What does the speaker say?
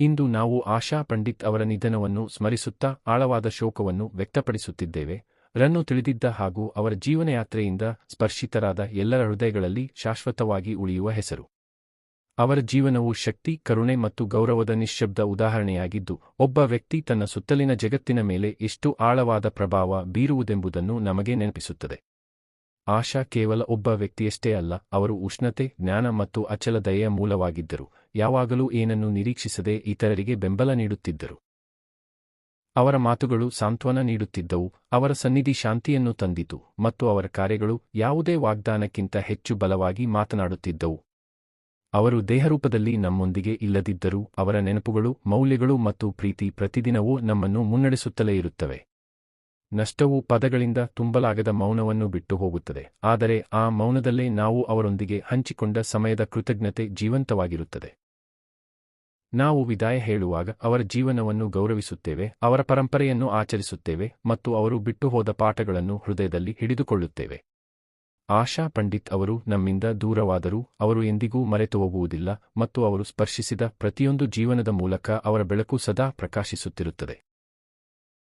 ಇಂದು ನಾವು ಆಶಾ ಪಂಡಿತ್ ಅವರ ನಿಧನವನ್ನು ಸ್ಮರಿಸುತ್ತಾ ಆಳವಾದ ಶೋಕವನ್ನು ವ್ಯಕ್ತಪಡಿಸುತ್ತಿದ್ದೇವೆ. ರನ್ನು ತಿಳಿದಿದ್ದ ಹಾಗೂ ಅವರ ಜೀವನಯಾತ್ರೆಯಿಂದ ಸ್ಪರ್ಶಿತರಾದ ಎಲ್ಲರ ಹೃದಯಗಳಲ್ಲಿ ಶಾಶ್ವತವಾಗಿ ಉಳಿಯುವ ಹೆಸರು. ಅವರ ಜೀವನವು ಶಕ್ತಿ, ಕರುಣೆ ಮತ್ತು ಗೌರವದ ನಿಶ್ಶಬ್ದ ಉದಾಹರಣೆಯಾಗಿದ್ದು, ಒಬ್ಬ ವ್ಯಕ್ತಿ ತನ್ನ ಸುತ್ತಲಿನ ಜಗತ್ತಿನ ಮೇಲೆ ಎಷ್ಟು ಆಳವಾದ ಪ್ರಭಾವ ಬೀರುವುದೆಂಬುದನ್ನು ನಮಗೆ ನೆನಪಿಸುತ್ತದೆ. ಆಶಾ ಕೇವಲ ಒಬ್ಬ ವ್ಯಕ್ತಿಯಷ್ಟೇ ಅಲ್ಲ, ಅವರು ಉಷ್ಣತೆ, ಜ್ಞಾನ ಮತ್ತು ಅಚಲ ದಯೆಯ ಮೂಲವಾಗಿದ್ದರು, ಯಾವಾಗಲೂ ಏನನ್ನು ನಿರೀಕ್ಷಿಸದೆ ಇತರರಿಗೆ ಬೆಂಬಲ ನೀಡುತ್ತಿದ್ದರು. ಅವರ ಮಾತುಗಳು ಸಾಂತ್ವನ ನೀಡುತ್ತಿದ್ದವು, ಅವರ ಸನ್ನಿಧಿ ಶಾಂತಿಯನ್ನು ತಂದಿತು, ಮತ್ತು ಅವರ ಕಾರ್ಯಗಳು ಯಾವುದೇ ವಾಗ್ದಾನಕ್ಕಿಂತ ಹೆಚ್ಚು ಬಲವಾಗಿ ಮಾತನಾಡುತ್ತಿದ್ದವು. ಅವರು ದೇಹರೂಪದಲ್ಲಿ ನಮ್ಮೊಂದಿಗೆ ಇಲ್ಲದಿದ್ದರೂ, ಅವರ ನೆನಪುಗಳು, ಮೌಲ್ಯಗಳು ಮತ್ತು ಪ್ರೀತಿ ಪ್ರತಿದಿನವೂ ನಮ್ಮನ್ನು ಮುನ್ನಡೆಸುತ್ತಲೇ ಇರುತ್ತವೆ. ನಷ್ಟವು ಪದಗಳಿಂದ ತುಂಬಲಾಗದ ಮೌನವನ್ನು ಬಿಟ್ಟು ಹೋಗುತ್ತದೆ ಆದರೆ ಆ ಮೌನದಲ್ಲೇ ನಾವು ಅವರೊಂದಿಗೆ ಹಂಚಿಕೊಂಡ ಸಮಯದ ಕೃತಜ್ಞತೆ ಜೀವಂತವಾಗಿರುತ್ತದೆ. ನಾವು ವಿದಾಯ ಹೇಳುವಾಗ ಅವರ ಜೀವನವನ್ನು ಗೌರವಿಸುತ್ತೇವೆ, ಅವರ ಪರಂಪರೆಯನ್ನು ಆಚರಿಸುತ್ತೇವೆ ಮತ್ತು ಅವರು ಬಿಟ್ಟುಹೋದ ಪಾಠಗಳನ್ನು ಹೃದಯದಲ್ಲಿ ಹಿಡಿದುಕೊಳ್ಳುತ್ತೇವೆ. ಆಶಾ ಪಂಡಿತ್ ಅವರು ನಮ್ಮಿಂದ ದೂರವಾದರೂ ಅವರು ಎಂದಿಗೂ ಮರೆತು ಹೋಗುವುದಿಲ್ಲ ಮತ್ತು ಅವರು ಸ್ಪರ್ಶಿಸಿದ ಪ್ರತಿಯೊಂದು ಜೀವನದ ಮೂಲಕ ಅವರ ಬೆಳಕು ಸದಾ ಪ್ರಕಾಶಿಸುತ್ತಿರುತ್ತದೆ.